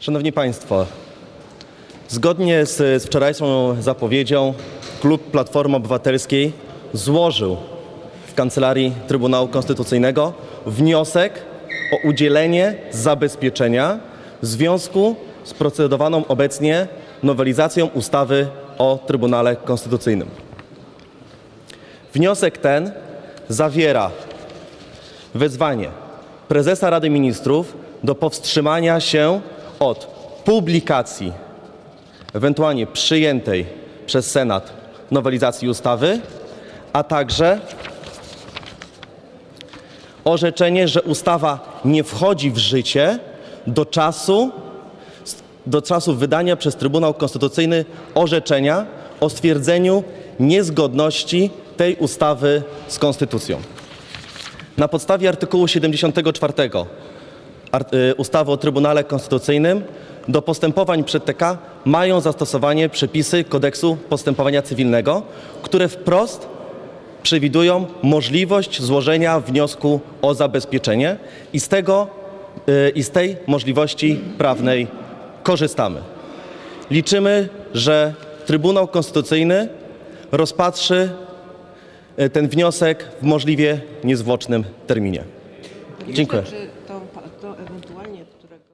Szanowni Państwo, zgodnie z, z wczorajszą zapowiedzią klub Platformy Obywatelskiej złożył w Kancelarii Trybunału Konstytucyjnego wniosek o udzielenie zabezpieczenia w związku z procedowaną obecnie nowelizacją ustawy o Trybunale Konstytucyjnym. Wniosek ten zawiera wezwanie prezesa Rady Ministrów do powstrzymania się od publikacji ewentualnie przyjętej przez Senat nowelizacji ustawy, a także orzeczenie, że ustawa nie wchodzi w życie do czasu, do czasu wydania przez Trybunał Konstytucyjny orzeczenia o stwierdzeniu niezgodności tej ustawy z konstytucją. Na podstawie artykułu 74 art- y, ustawy o Trybunale Konstytucyjnym do postępowań przed TK mają zastosowanie przepisy kodeksu postępowania cywilnego, które wprost przewidują możliwość złożenia wniosku o zabezpieczenie i z, tego, y, i z tej możliwości prawnej korzystamy. Liczymy, że Trybunał Konstytucyjny rozpatrzy y, ten wniosek w możliwie niezwłocznym terminie. Dziękuję kto ewentualnie, którego.